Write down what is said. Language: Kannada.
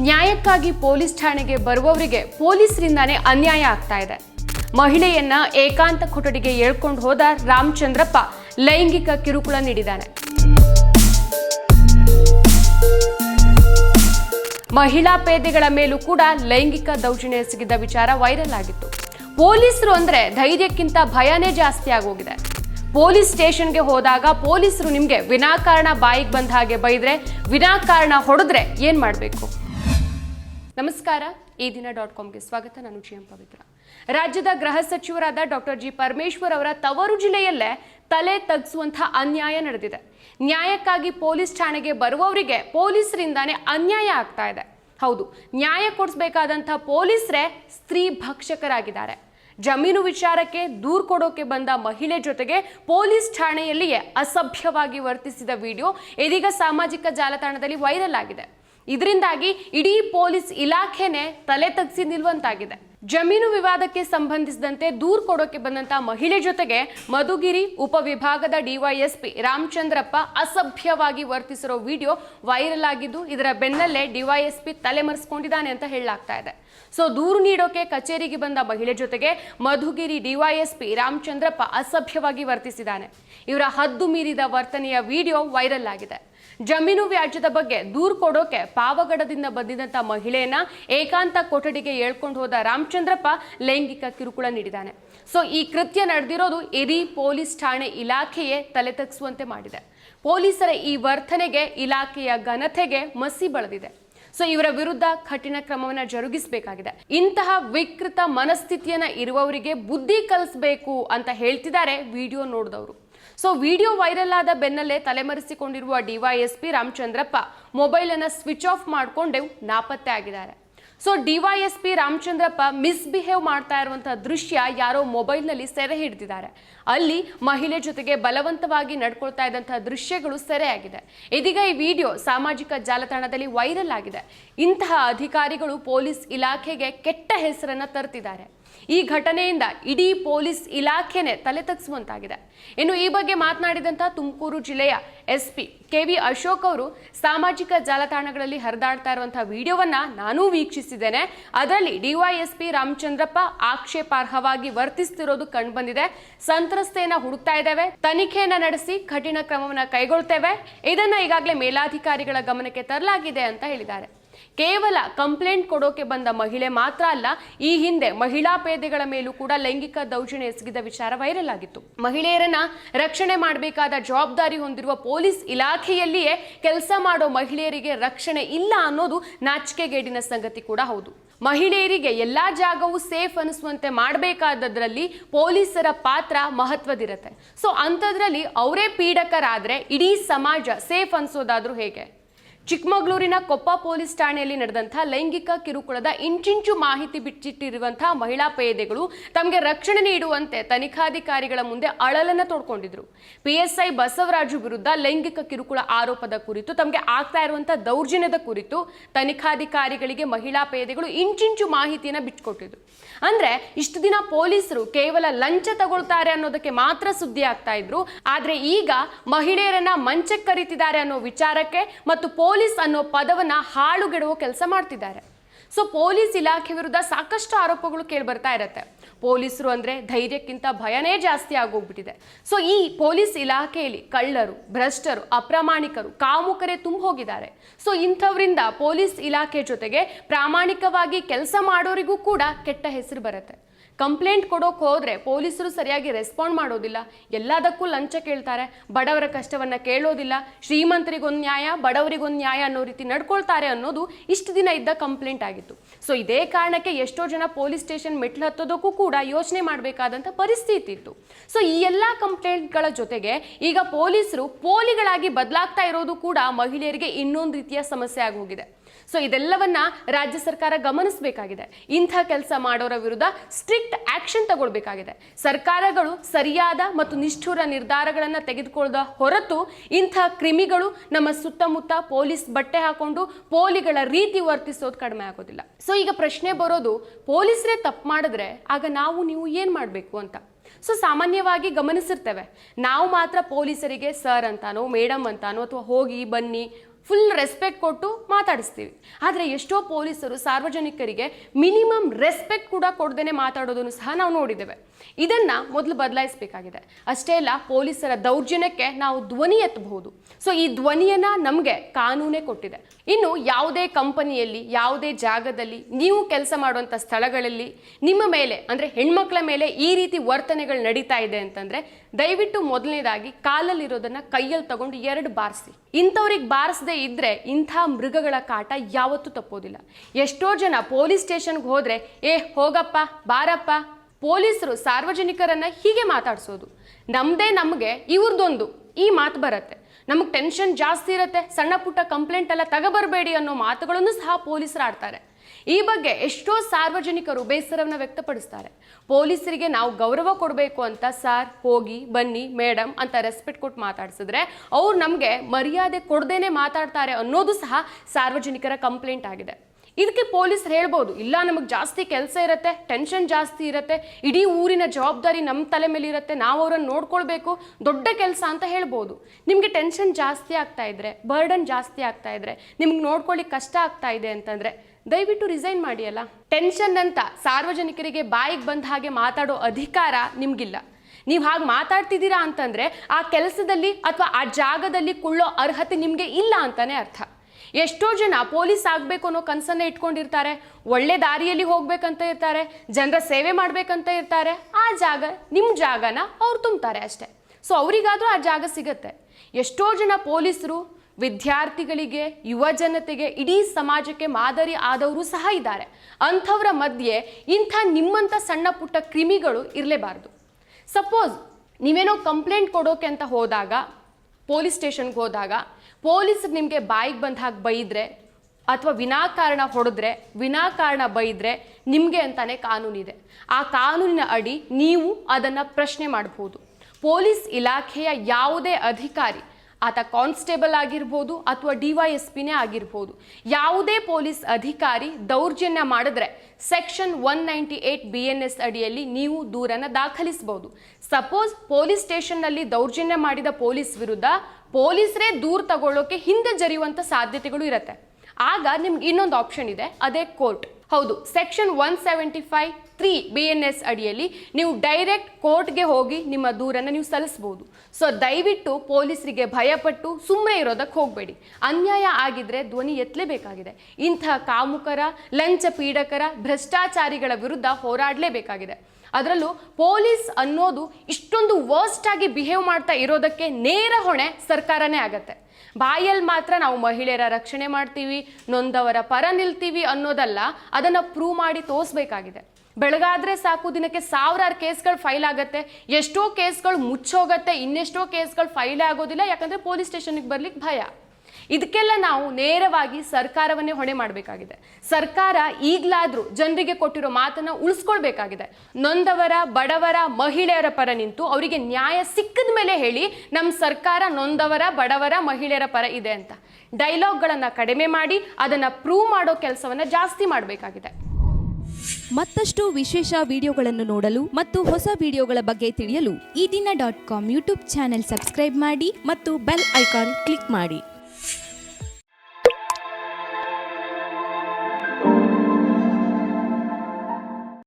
ನ್ಯಾಯಕ್ಕಾಗಿ ಪೊಲೀಸ್ ಠಾಣೆಗೆ ಬರುವವರಿಗೆ ಪೊಲೀಸರಿಂದಾನೇ ಅನ್ಯಾಯ ಆಗ್ತಾ ಇದೆ. ಮಹಿಳೆಯನ್ನ ಏಕಾಂತ ಕೊಠಡಿಗೆ ಎಳ್ಕೊಂಡು ಹೋದ ರಾಮಚಂದ್ರಪ್ಪ ಲೈಂಗಿಕ ಕಿರುಕುಳ ನೀಡಿದ್ದಾನೆ. ಮಹಿಳಾ ಪೇದೆಗಳ ಮೇಲೂ ಕೂಡ ಲೈಂಗಿಕ ದೌರ್ಜನ್ಯ ಸಿಗಿದ ವಿಚಾರ ವೈರಲ್ ಆಗಿತ್ತು. ಪೊಲೀಸರು ಅಂದ್ರೆ ಧೈರ್ಯಕ್ಕಿಂತ ಭಯನೇ ಜಾಸ್ತಿ ಆಗೋಗಿದೆ. ಪೊಲೀಸ್ ಸ್ಟೇಷನ್ಗೆ ಹೋದಾಗ ಪೊಲೀಸರು ನಿಮ್ಗೆ ವಿನಾಕಾರಣ ಬಾಯಿಗೆ ಬಂದ ಹಾಗೆ ಬೈದ್ರೆ, ವಿನಾಕಾರಣ ಹೊಡೆದ್ರೆ ಏನ್ ಮಾಡಬೇಕು? ನಮಸ್ಕಾರ. ಈ ದಿನ ಡಾಟ್ ಕಾಮ್ಗೆ ಸ್ವಾಗತ. ನಾನು ಜಿ ಎಂ ಪವಿತ್ರ. ರಾಜ್ಯದ ಗೃಹ ಸಚಿವರಾದ ಡಾಕ್ಟರ್ ಜಿ ಪರಮೇಶ್ವರ್ ಅವರ ತವರು ಜಿಲ್ಲೆಯಲ್ಲೇ ತಲೆ ತಗ್ಸುವಂತಹ ಅನ್ಯಾಯ ನಡೆದಿದೆ. ನ್ಯಾಯಕ್ಕಾಗಿ ಪೊಲೀಸ್ ಠಾಣೆಗೆ ಬರುವವರಿಗೆ ಪೊಲೀಸರಿಂದಾನೇ ಅನ್ಯಾಯ ಆಗ್ತಾ ಇದೆ. ಹೌದು, ನ್ಯಾಯ ಕೊಡಿಸಬೇಕಾದಂಥ ಪೊಲೀಸರೇ ಸ್ತ್ರೀ ಭಕ್ಷಕರಾಗಿದ್ದಾರೆ. ಜಮೀನು ವಿಚಾರಕ್ಕೆ ದೂರು ಕೊಡೋಕೆ ಬಂದ ಮಹಿಳೆ ಜೊತೆಗೆ ಪೊಲೀಸ್ ಠಾಣೆಯಲ್ಲಿಯೇ ಅಸಭ್ಯವಾಗಿ ವರ್ತಿಸಿದ ವಿಡಿಯೋ ಇದೀಗ ಸಾಮಾಜಿಕ ಜಾಲತಾಣದಲ್ಲಿ ವೈರಲ್ ಆಗಿದೆ. ಇದರಿಂದಾಗಿ ಇಡೀ ಪೊಲೀಸ್ ಇಲಾಖೆನೇ ತಲೆ ತಗ್ಸಿ ನಿಲ್ಲುವಂತಾಗಿದೆ ಜಮೀನು ವಿವಾದಕ್ಕೆ ಸಂಬಂಧಿಸಿದಂತೆ ದೂರು ಕೊಡೋಕೆ ಬಂದಂತ ಮಹಿಳೆ ಜೊತೆಗೆ ಮಧುಗಿರಿ ಉಪವಿಭಾಗದ ಡಿವೈಎಸ್ಪಿ ರಾಮಚಂದ್ರಪ್ಪ ಅಸಭ್ಯವಾಗಿ ವರ್ತಿಸಿರೋ ವಿಡಿಯೋ ವೈರಲ್ ಆಗಿದ್ದು ಇದರ ಬೆನ್ನಲ್ಲೇ ಡಿವೈಎಸ್ಪಿ ತಲೆಮರೆಸ್ಕೊಂಡಿದ್ದಾನೆ ಅಂತ ಹೇಳಲಾಗ್ತಾ ಇದೆ. ಸೊ ದೂರು ನೀಡೋಕೆ ಕಚೇರಿಗೆ ಬಂದ ಮಹಿಳೆ ಜೊತೆಗೆ ಮಧುಗಿರಿ ಡಿವೈಎಸ್ಪಿ ರಾಮಚಂದ್ರಪ್ಪ ಅಸಭ್ಯವಾಗಿ ವರ್ತಿಸಿದ್ದಾನೆ. ಇವರ ಹದ್ದು ಮೀರಿದ ವರ್ತನೆಯ ವಿಡಿಯೋ ವೈರಲ್ ಆಗಿದೆ. ಜಮೀನು ವ್ಯಾಜ್ಯದ ಬಗ್ಗೆ ದೂರು ಕೊಡೋಕೆ ಪಾವಗಡದಿಂದ ಬಂದಿದ್ದಂತ ಮಹಿಳೆಯನ್ನ ಏಕಾಂತ ಕೊಠಡಿಗೆ ಹೇಳ್ಕೊಂಡು ಹೋದ ರಾಮಚಂದ್ರಪ್ಪ ಲೈಂಗಿಕ ಕಿರುಕುಳ ನೀಡಿದ್ದಾನೆ. ಸೊ ಈ ಕೃತ್ಯ ನಡೆದಿರೋದು ಇಡೀ ಪೊಲೀಸ್ ಠಾಣೆ ಇಲಾಖೆಯೇ ತಲೆ ತಗ್ಸುವಂತೆ ಮಾಡಿದೆ. ಪೊಲೀಸರ ಈ ವರ್ತನೆಗೆ, ಇಲಾಖೆಯ ಘನತೆಗೆ ಮಸಿ ಬಳದಿದೆ. ಸೊ ಇವರ ವಿರುದ್ಧ ಕಠಿಣ ಕ್ರಮವನ್ನ ಜರುಗಿಸಬೇಕಾಗಿದೆ. ಇಂತಹ ವಿಕೃತ ಮನಸ್ಥಿತಿಯನ್ನ ಇರುವವರಿಗೆ ಬುದ್ಧಿ ಕಲಿಸಬೇಕು ಅಂತ ಹೇಳ್ತಿದ್ದಾರೆ ವಿಡಿಯೋ ನೋಡಿದವರು. ಸೊ ವಿಡಿಯೋ ವೈರಲ್ ಆದ ಬೆನ್ನಲ್ಲೇ ತಲೆಮರೆಸಿಕೊಂಡಿರುವ ಡಿವೈಎಸ್ಪಿ ರಾಮಚಂದ್ರಪ್ಪ ಮೊಬೈಲ್ ಅನ್ನ ಸ್ವಿಚ್ ಆಫ್ ಮಾಡಿಕೊಂಡು ನಾಪತ್ತೆ ಆಗಿದ್ದಾರೆ. ಸೊ ಡಿವೈಎಸ್ಪಿ ರಾಮಚಂದ್ರಪ್ಪ ಮಿಸ್ಬಿಹೇವ್ ಮಾಡ್ತಾ ಇರುವಂತಹ ದೃಶ್ಯ ಯಾರೋ ಮೊಬೈಲ್ನಲ್ಲಿ ಸೆರೆ ಹಿಡಿದಿದ್ದಾರೆ. ಅಲ್ಲಿ ಮಹಿಳೆ ಜೊತೆಗೆ ಬಲವಂತವಾಗಿ ನಡ್ಕೊಳ್ತಾ ಇದ್ದಂತಹ ದೃಶ್ಯಗಳು ಸೆರೆಯಾಗಿದೆ. ಇದೀಗ ಈ ವಿಡಿಯೋ ಸಾಮಾಜಿಕ ಜಾಲತಾಣದಲ್ಲಿ ವೈರಲ್ ಆಗಿದೆ. ಇಂತಹ ಅಧಿಕಾರಿಗಳು ಪೊಲೀಸ್ ಇಲಾಖೆಗೆ ಕೆಟ್ಟ ಹೆಸರನ್ನ ತರ್ತಿದ್ದಾರೆ. ಈ ಘಟನೆಯಿಂದ ಇಡೀ ಪೊಲೀಸ್ ಇಲಾಖೆನೇ ತಲೆ ತಗ್ಸುವಂತಾಗಿದೆ. ಇನ್ನು ಈ ಬಗ್ಗೆ ಮಾತನಾಡಿದಂತಹ ತುಮಕೂರು ಜಿಲ್ಲೆಯ S P K V Ashok ಅವರು ಸಾಮಾಜಿಕ ಜಾಲತಾಣಗಳಲ್ಲಿ ಹರಿದಾಡ್ತಾ ಇರುವಂತಹ ವಿಡಿಯೋವನ್ನ ನಾನೂ ವೀಕ್ಷಿಸಿದ್ದೇನೆ. ಅದರಲ್ಲಿ ಡಿವೈಎಸ್ಪಿ ರಾಮಚಂದ್ರಪ್ಪ ಆಕ್ಷೇಪಾರ್ಹವಾಗಿ ವರ್ತಿಸ್ತಿರೋದು ಕಂಡುಬಂದಿದೆ. ಸಂತ್ರಸ್ತೆಯನ್ನ ಹುಡುಕ್ತಾ ಇದ್ದೇವೆ. ತನಿಖೆಯನ್ನ ನಡೆಸಿ ಕಠಿಣ ಕ್ರಮವನ್ನ ಕೈಗೊಳ್ತೇವೆ. ಇದನ್ನ ಈಗಾಗಲೇ ಮೇಲಾಧಿಕಾರಿಗಳ ಗಮನಕ್ಕೆ ತರಲಾಗಿದೆ ಅಂತ ಹೇಳಿದ್ದಾರೆ. ಕೇವಲ ಕಂಪ್ಲೇಂಟ್ ಕೊಡೋಕೆ ಬಂದ ಮಹಿಳೆ ಮಾತ್ರ ಅಲ್ಲ, ಈ ಹಿಂದೆ ಮಹಿಳಾ ಪೇದೆಗಳ ಮೇಲೂ ಕೂಡ ಲೈಂಗಿಕ ದೌರ್ಜನ್ಯ ಎಸಗಿದ ವಿಚಾರ ವೈರಲ್ ಆಗಿತ್ತು. ಮಹಿಳೆಯರನ್ನ ರಕ್ಷಣೆ ಮಾಡಬೇಕಾದ ಜವಾಬ್ದಾರಿ ಹೊಂದಿರುವ ಪೊಲೀಸ್ ಇಲಾಖೆಯಲ್ಲಿಯೇ ಕೆಲಸ ಮಾಡೋ ಮಹಿಳೆಯರಿಗೆ ರಕ್ಷಣೆ ಇಲ್ಲ ಅನ್ನೋದು ನಾಚಿಕೆಗೇಡಿನ ಸಂಗತಿ ಕೂಡ ಹೌದು. ಮಹಿಳೆಯರಿಗೆ ಎಲ್ಲಾ ಜಾಗವೂ ಸೇಫ್ ಅನಿಸುವಂತೆ ಮಾಡಬೇಕಾದದ್ರಲ್ಲಿ ಪೊಲೀಸರ ಪಾತ್ರ ಮಹತ್ವದಿರುತ್ತೆ. ಸೊ ಅಂಥದ್ರಲ್ಲಿ ಅವರೇ ಪೀಡಕರಾದರೆ ಇಡೀ ಸಮಾಜ ಸೇಫ್ ಅನಿಸೋದಾದ್ರೂ ಹೇಗೆ? ಚಿಕ್ಕಮಗಳೂರಿನ ಕೊಪ್ಪ ಪೊಲೀಸ್ ಠಾಣೆಯಲ್ಲಿ ನಡೆದಂತಹ ಲೈಂಗಿಕ ಕಿರುಕುಳದ ಇಂಚಿಂಚು ಮಾಹಿತಿ ಬಿಚ್ಚಿಟ್ಟಿರುವಂತಹ ಮಹಿಳಾ ಪೇದೆಗಳು ತಮಗೆ ರಕ್ಷಣೆ ನೀಡುವಂತೆ ತನಿಖಾಧಿಕಾರಿಗಳ ಮುಂದೆ ಅಳಲನ್ನ ತೋಡ್ಕೊಂಡಿದ್ರು. ಪಿಎಸ್ಐ ಬಸವರಾಜು ವಿರುದ್ಧ ಲೈಂಗಿಕ ಕಿರುಕುಳ ಆರೋಪದ ಕುರಿತು ತಮಗೆ ಆಗ್ತಾ ಇರುವಂತಹ ದೌರ್ಜನ್ಯದ ಕುರಿತು ತನಿಖಾಧಿಕಾರಿಗಳಿಗೆ ಮಹಿಳಾ ಪೇದೆಗಳು ಇಂಚಿಂಚು ಮಾಹಿತಿಯನ್ನ ಬಿಚ್ಚಿಕೊಟ್ಟಿದ್ರು. ಅಂದ್ರೆ ಇಷ್ಟು ದಿನ ಪೊಲೀಸರು ಕೇವಲ ಲಂಚ ತಗೊಳ್ತಾರೆ ಅನ್ನೋದಕ್ಕೆ ಮಾತ್ರ ಸುದ್ದಿ ಆಗ್ತಾ ಇದ್ರು. ಆದ್ರೆ ಈಗ ಮಹಿಳೆಯರನ್ನ ಮಂಚಕ್ಕೆ ಕರೀತಿದ್ದಾರೆ ಅನ್ನೋ ವಿಚಾರಕ್ಕೆ ಮತ್ತು ಪೊಲೀಸ್ ಅನ್ನೋ ಪದವನ್ನ ಹಾಳುಗೆಡುವ ಕೆಲಸ ಮಾಡ್ತಿದ್ದಾರೆ. ಸೊ ಪೊಲೀಸ್ ಇಲಾಖೆ ವಿರುದ್ಧ ಸಾಕಷ್ಟು ಆರೋಪಗಳು ಕೇಳಿ ಬರ್ತಾ ಇರತ್ತೆ. ಪೊಲೀಸರು ಅಂದ್ರೆ ಧೈರ್ಯಕ್ಕಿಂತ ಭಯನೇ ಜಾಸ್ತಿ ಆಗೋಗ್ಬಿಟ್ಟಿದೆ. ಸೊ ಈ ಪೊಲೀಸ್ ಇಲಾಖೆಯಲ್ಲಿ ಕಳ್ಳರು, ಭ್ರಷ್ಟರು, ಅಪ್ರಾಮಾಣಿಕರು, ಕಾಮುಕರೇ ತುಂಬ ಹೋಗಿದ್ದಾರೆ. ಸೊ ಇಂಥವರಿಂದ ಪೊಲೀಸ್ ಇಲಾಖೆ ಜೊತೆಗೆ ಪ್ರಾಮಾಣಿಕವಾಗಿ ಕೆಲಸ ಮಾಡೋರಿಗೂ ಕೂಡ ಕೆಟ್ಟ ಹೆಸರು ಬರುತ್ತೆ. ಕಂಪ್ಲೇಂಟ್ ಕೊಡೋಕೆ ಹೋದರೆ ಪೊಲೀಸರು ಸರಿಯಾಗಿ ರೆಸ್ಪಾಂಡ್ ಮಾಡೋದಿಲ್ಲ. ಎಲ್ಲದಕ್ಕೂ ಲಂಚ ಕೇಳ್ತಾರೆ. ಬಡವರ ಕಷ್ಟವನ್ನು ಕೇಳೋದಿಲ್ಲ. ಶ್ರೀಮಂತರಿಗೊಂದು ನ್ಯಾಯ, ಬಡವರಿಗೊಂದು ನ್ಯಾಯ ಅನ್ನೋ ರೀತಿ ನಡ್ಕೊಳ್ತಾರೆ ಅನ್ನೋದು ಇಷ್ಟು ದಿನ ಇದ್ದ ಕಂಪ್ಲೇಂಟ್ ಆಗಿತ್ತು. ಸೊ ಇದೇ ಕಾರಣಕ್ಕೆ ಎಷ್ಟೋ ಜನ ಪೊಲೀಸ್ ಸ್ಟೇಷನ್ ಮೆಟ್ಲು ಹತ್ತೋದಕ್ಕೂ ಕೂಡ ಯೋಚನೆ ಮಾಡಬೇಕಾದಂಥ ಪರಿಸ್ಥಿತಿ ಇತ್ತು. ಸೊ ಈ ಎಲ್ಲ ಕಂಪ್ಲೇಂಟ್ಗಳ ಜೊತೆಗೆ ಈಗ ಪೊಲೀಸರು ಪೋಲಿಗಳಾಗಿ ಬದಲಾಗ್ತಾ ಇರೋದು ಕೂಡ ಮಹಿಳೆಯರಿಗೆ ಇನ್ನೊಂದು ರೀತಿಯ ಸಮಸ್ಯೆ ಆಗೋಗಿದೆ. ಸೊ ಇದೆಲ್ಲವನ್ನ ರಾಜ್ಯ ಸರ್ಕಾರ ಗಮನಿಸಬೇಕಾಗಿದೆ. ಇಂಥ ಕೆಲಸ ಮಾಡೋರ ವಿರುದ್ಧ ಸ್ಟ್ರಿಕ್ಟ್ ಆಕ್ಷನ್ ತಗೊಳ್ಬೇಕಾಗಿದೆ. ಸರ್ಕಾರಗಳು ಸರಿಯಾದ ಮತ್ತು ನಿಷ್ಠುರ ನಿರ್ಧಾರಗಳನ್ನು ತೆಗೆದುಕೊಳ್ಳದ ಹೊರತು ಇಂಥ ಕ್ರಿಮಿಗಳು ನಮ್ಮ ಸುತ್ತಮುತ್ತ ಪೊಲೀಸ್ ಬಟ್ಟೆ ಹಾಕೊಂಡು ಪೋಲಿಗಳ ರೀತಿ ವರ್ತಿಸೋದು ಕಡಿಮೆ ಆಗೋದಿಲ್ಲ. ಸೊ ಈಗ ಪ್ರಶ್ನೆ ಬರೋದು, ಪೊಲೀಸರೇ ತಪ್ಪು ಮಾಡಿದ್ರೆ ಆಗ ನಾವು ನೀವು ಏನು ಮಾಡಬೇಕು ಅಂತ? ಸೊ ಸಾಮಾನ್ಯವಾಗಿ ಗಮನಿಸಿರ್ತೇವೆ. ನಾವು ಮಾತ್ರ ಪೊಲೀಸರಿಗೆ ಸರ್ ಅಂತಾನೋ, ಮೇಡಮ್ ಅಂತಾನೋ, ಅಥವಾ ಹೋಗಿ ಬನ್ನಿ ಫುಲ್ ರೆಸ್ಪೆಕ್ಟ್ ಕೊಟ್ಟು ಮಾತಾಡಿಸ್ತೀವಿ. ಆದರೆ ಎಷ್ಟೋ ಪೊಲೀಸರು ಸಾರ್ವಜನಿಕರಿಗೆ ಮಿನಿಮಮ್ ರೆಸ್ಪೆಕ್ಟ್ ಕೂಡ ಕೊಡ್ದೇನೆ ಮಾತಾಡೋದನ್ನು ಸಹ ನಾವು ನೋಡಿದ್ದೇವೆ. ಇದನ್ನ ಮೊದಲು ಬದಲಾಯಿಸಬೇಕಾಗಿದೆ. ಅಷ್ಟೇ ಅಲ್ಲ, ಪೊಲೀಸರ ದೌರ್ಜನ್ಯಕ್ಕೆ ನಾವು ಧ್ವನಿ ಎತ್ತಬಹುದು. ಸೊ ಈ ಧ್ವನಿಯನ್ನ ನಮಗೆ ಕಾನೂನೇ ಕೊಟ್ಟಿದೆ. ಇನ್ನು ಯಾವುದೇ ಕಂಪನಿಯಲ್ಲಿ, ಯಾವುದೇ ಜಾಗದಲ್ಲಿ ನೀವು ಕೆಲಸ ಮಾಡುವಂಥ ಸ್ಥಳಗಳಲ್ಲಿ ನಿಮ್ಮ ಮೇಲೆ, ಅಂದರೆ ಹೆಣ್ಮಕ್ಳ ಮೇಲೆ ಈ ರೀತಿ ವರ್ತನೆಗಳು ನಡೀತಾ ಇದೆ ಅಂತಂದರೆ, ದಯವಿಟ್ಟು ಮೊದಲನೇದಾಗಿ ಕಾಲಲ್ಲಿರೋದನ್ನ ಕೈಯಲ್ಲಿ ತಗೊಂಡು ಎರಡು ಬಾರಿಸಿ. ಇಂಥವ್ರಿಗೆ ಬಾರಿಸದೇ ಇದ್ದರೆ ಇಂಥ ಮೃಗಗಳ ಕಾಟ ಯಾವತ್ತೂ ತಪ್ಪೋದಿಲ್ಲ. ಎಷ್ಟೋ ಜನ ಪೊಲೀಸ್ ಸ್ಟೇಷನ್ಗೆ ಹೋದರೆ, ಏ, ಹೋಗಪ್ಪ, ಬಾರಪ್ಪ ಪೊಲೀಸರು ಸಾರ್ವಜನಿಕರನ್ನ ಹೀಗೆ ಮಾತಾಡಿಸೋದು. ನಮ್ದೇ ನಮಗೆ ಇವ್ರದ್ದೊಂದು ಈ ಮಾತು ಬರುತ್ತೆ. ನಮಗೆ ಟೆನ್ಷನ್ ಜಾಸ್ತಿ ಇರುತ್ತೆ. ಸಣ್ಣ ಪುಟ್ಟ ಕಂಪ್ಲೇಂಟ್ ಎಲ್ಲ ತಗಬರಬೇಡಿ ಅನ್ನೋ ಮಾತುಗಳನ್ನು ಸಹ ಪೊಲೀಸರು ಆಡ್ತಾರೆ. ಈ ಬಗ್ಗೆ ಎಷ್ಟೋ ಸಾರ್ವಜನಿಕರು ಬೇಸರವನ್ನು ವ್ಯಕ್ತಪಡಿಸ್ತಾರೆ. ಪೊಲೀಸರಿಗೆ ನಾವು ಗೌರವ ಕೊಡಬೇಕು ಅಂತ ಸಾರ್, ಹೋಗಿ, ಬನ್ನಿ ಮೇಡಮ್ ಅಂತ ರೆಸ್ಪೆಕ್ಟ್ ಕೊಟ್ಟು ಮಾತಾಡಿಸಿದ್ರೆ ಅವ್ರು ನಮಗೆ ಮರ್ಯಾದೆ ಕೊಡದೇನೆ ಮಾತಾಡ್ತಾರೆ ಅನ್ನೋದು ಸಹ ಸಾರ್ವಜನಿಕರ ಕಂಪ್ಲೇಂಟ್ ಆಗಿದೆ. ಇದಕ್ಕೆ ಪೊಲೀಸರು ಹೇಳ್ಬೋದು, ಇಲ್ಲ, ನಮಗೆ ಜಾಸ್ತಿ ಕೆಲಸ ಇರುತ್ತೆ ಟೆನ್ಷನ್ ಜಾಸ್ತಿ ಇರುತ್ತೆ, ಇಡೀ ಊರಿನ ಜವಾಬ್ದಾರಿ ನಮ್ಮ ತಲೆ ಮೇಲೆ ಇರುತ್ತೆ, ನಾವು ಅವರನ್ನು ನೋಡ್ಕೊಳ್ಬೇಕು, ದೊಡ್ಡ ಕೆಲಸ ಅಂತ ಹೇಳ್ಬೋದು. ನಿಮಗೆ ಟೆನ್ಷನ್ ಜಾಸ್ತಿ ಆಗ್ತಾ ಇದ್ರೆ ಬರ್ಡನ್ ಜಾಸ್ತಿ ಆಗ್ತಾ ಇದ್ರೆ, ನಿಮ್ಗೆ ನೋಡ್ಕೊಳ್ಳಿಕ್ಕೆ ಕಷ್ಟ ಆಗ್ತಾ ಇದೆ ಅಂತಂದ್ರೆ, ದಯವಿಟ್ಟು ರಿಸೈನ್ ಮಾಡಿ ಅಲ್ಲ ಟೆನ್ಷನ್ ಅಂತ ಸಾರ್ವಜನಿಕರಿಗೆ ಬಾಯಿಗೆ ಬಂದ ಹಾಗೆ ಮಾತಾಡೋ ಅಧಿಕಾರ ನಿಮ್ಗಿಲ್ಲ. ನೀವು ಹಾಗೆ ಮಾತಾಡ್ತಿದ್ದೀರಾ ಅಂತಂದ್ರೆ, ಆ ಕೆಲಸದಲ್ಲಿ ಅಥವಾ ಆ ಜಾಗದಲ್ಲಿ ಕುಳ್ಳೋ ಅರ್ಹತೆ ನಿಮಗೆ ಇಲ್ಲ ಅಂತಾನೆ ಅರ್ಥ. ಎಷ್ಟೋ ಜನ ಪೊಲೀಸ್ ಆಗಬೇಕು ಅನ್ನೋ ಕನಸನ್ನ ಇಟ್ಕೊಂಡಿರ್ತಾರೆ. ಒಳ್ಳೆ ದಾರಿಯಲ್ಲಿ ಹೋಗ್ಬೇಕಂತ ಇರ್ತಾರೆ. ಜನರ ಸೇವೆ ಮಾಡ್ಬೇಕಂತ ಇರ್ತಾರೆ. ಆ ಜಾಗ ನಿಮ್ಮ ಜಾಗನ ಅವ್ರು ತುಂಬ್ತಾರೆ ಅಷ್ಟೇ. ಸೊ ಅವರಿಗಾದರೂ ಆ ಜಾಗ ಸಿಗತ್ತೆ. ಎಷ್ಟೋ ಜನ ಪೊಲೀಸರು, ವಿದ್ಯಾರ್ಥಿಗಳಿಗೆ, ಯುವ ಜನತೆಗೆ, ಇಡೀ ಸಮಾಜಕ್ಕೆ ಮಾದರಿ ಆದವರು ಸಹ ಇದ್ದಾರೆ. ಅಂಥವರ ಮಧ್ಯೆ ಇಂಥ ನಿಮ್ಮಂಥ ಸಣ್ಣ ಪುಟ್ಟ ಕ್ರಿಮಿಗಳು ಇರಲೇಬಾರ್ದು. ಸಪೋಸ್ ನೀವೇನೋ ಕಂಪ್ಲೇಂಟ್ ಕೊಡೋಕೆ ಅಂತ ಹೋದಾಗ ಪೊಲೀಸ್ ಸ್ಟೇಷನ್ಗೆ ಹೋದಾಗ ಪೊಲೀಸರು ನಿಮಗೆ ಬಾಯಿಗೆ ಬಂದ ಹಾಗೆ ಬೈದ್ರೆ ಅಥವಾ ವಿನಾಕಾರಣ ಹೊಡೆದ್ರೆ, ವಿನಾಕಾರಣ ಬೈದರೆ ನಿಮಗೆ ಅಂತಾನೆ ಕಾನೂನಿದೆ ಆ ಕಾನೂನಿನ ಅಡಿ ನೀವು ಅದನ್ನು ಪ್ರಶ್ನೆ ಮಾಡಬಹುದು ಪೊಲೀಸ್ ಇಲಾಖೆಯ ಯಾವುದೇ ಅಧಿಕಾರಿ ಆತ ಕಾನ್ಸ್ಟೇಬಲ್ ಆಗಿರ್ಬೋದು ಅಥವಾ ಡಿ ವೈ ಎಸ್ ಆಗಿರ್ಬೋದು. ಯಾವುದೇ ಪೊಲೀಸ್ ಅಧಿಕಾರಿ ದೌರ್ಜನ್ಯ ಮಾಡಿದ್ರೆ section one ninety eight B N S ಅಡಿಯಲ್ಲಿ ನೀವು ದೂರನ್ನು ದಾಖಲಿಸಬಹುದು ಸಪೋಸ್ ಪೊಲೀಸ್ ಸ್ಟೇಷನ್ನಲ್ಲಿ ದೌರ್ಜನ್ಯ ಮಾಡಿದ ಪೊಲೀಸ್ ವಿರುದ್ಧ ಪೊಲೀಸರೇ ದೂರು ತಗೊಳ್ಳೋಕೆ ಹಿಂದೆ ಜರಿಯುವಂಥ ಸಾಧ್ಯತೆಗಳು ಇರುತ್ತೆ. ಆಗ ನಿಮ್ಗೆ ಇನ್ನೊಂದು ಆಪ್ಷನ್ ಇದೆ, ಅದೇ ಕೋರ್ಟ್. ಹೌದು section one seventy five three B N S ಅಡಿಯಲ್ಲಿ ನೀವು ಡೈರೆಕ್ಟ್ ಕೋರ್ಟ್ಗೆ ಹೋಗಿ ನಿಮ್ಮ ದೂರನ್ನು ನೀವು ಸಲ್ಲಿಸ್ಬೋದು. ಸೊ ದಯವಿಟ್ಟು ಪೊಲೀಸರಿಗೆ ಭಯಪಟ್ಟು ಸುಮ್ಮನೆ ಇರೋದಕ್ಕೆ ಹೋಗಬೇಡಿ. ಅನ್ಯಾಯ ಆಗಿದ್ರೆ ಧ್ವನಿ ಎತ್ತಲೇಬೇಕಾಗಿದೆ. ಇಂಥ ಕಾಮುಕರ, ಲಂಚ ಪೀಡಕರ, ಭ್ರಷ್ಟಾಚಾರಿಗಳ ವಿರುದ್ಧ ಹೋರಾಡಲೇಬೇಕಾಗಿದೆ. ಅದರಲ್ಲೂ ಪೊಲೀಸ್ ಅನ್ನೋದು ಇಷ್ಟೊಂದು ವರ್ಸ್ಟ್ ಆಗಿ ಬಿಹೇವ್ ಮಾಡ್ತಾ ಇರೋದಕ್ಕೆ ನೇರ ಹೊಣೆ ಸರ್ಕಾರನೇ ಆಗತ್ತೆ. ಬಾಯಲ್ಲಿ ಮಾತ್ರ ನಾವು ಮಹಿಳೆಯರ ರಕ್ಷಣೆ ಮಾಡ್ತೀವಿ, ನೊಂದವರ ಪರ ನಿಲ್ತೀವಿ ಅನ್ನೋದಲ್ಲ, ಅದನ್ನ ಪ್ರೂವ್ ಮಾಡಿ ತೋರಿಸ್ಬೇಕಾಗಿದೆ. ಬೆಳಗಾದ್ರೆ ಸಾಕು, ದಿನಕ್ಕೆ ಸಾವಿರಾರು ಕೇಸ್ಗಳು ಫೈಲ್ ಆಗುತ್ತೆ. ಎಷ್ಟೋ ಕೇಸ್ಗಳು ಮುಚ್ಚೋಗತ್ತೆ, ಇನ್ನೆಷ್ಟೋ ಕೇಸ್ಗಳು ಫೈಲೇ ಆಗೋದಿಲ್ಲ, ಯಾಕಂದ್ರೆ ಪೊಲೀಸ್ ಸ್ಟೇಷನ್ಗೆ ಬರ್ಲಿಕ್ಕೆ ಭಯ. ಇದಕ್ಕೆಲ್ಲ ನಾವು ನೇರವಾಗಿ ಸರ್ಕಾರವನ್ನೇ ಹೊಣೆ ಮಾಡಬೇಕಾಗಿದೆ. ಸರ್ಕಾರ ಈಗಲಾದರೂ ಜನರಿಗೆ ಕೊಟ್ಟಿರೋ ಮಾತನ್ನ ಉಳಿಸ್ಕೊಳ್ಬೇಕಾಗಿದೆ. ನೊಂದವರ, ಬಡವರ, ಮಹಿಳೆಯರ ಪರ ನಿಂತು ಅವರಿಗೆ ನ್ಯಾಯ ಸಿಕ್ಕದ ಮೇಲೆ ಹೇಳಿ ನಮ್ಮ ಸರ್ಕಾರ ನೊಂದವರ, ಬಡವರ, ಮಹಿಳೆಯರ ಪರ ಇದೆ ಅಂತ. ಡೈಲಾಗ್ಗಳನ್ನು ಕಡಿಮೆ ಮಾಡಿ ಅದನ್ನು ಪ್ರೂವ್ ಮಾಡೋ ಕೆಲಸವನ್ನು ಜಾಸ್ತಿ ಮಾಡಬೇಕಾಗಿದೆ. ಮತ್ತಷ್ಟು ವಿಶೇಷ ವಿಡಿಯೋಗಳನ್ನು ನೋಡಲು ಮತ್ತು ಹೊಸ ವಿಡಿಯೋಗಳ ಬಗ್ಗೆ ತಿಳಿಯಲು Ee Dina dot com YouTube channel subscribe ಮಾಡಿ ಮತ್ತು ಬೆಲ್ ಐಕಾನ್ ಕ್ಲಿಕ್ ಮಾಡಿ.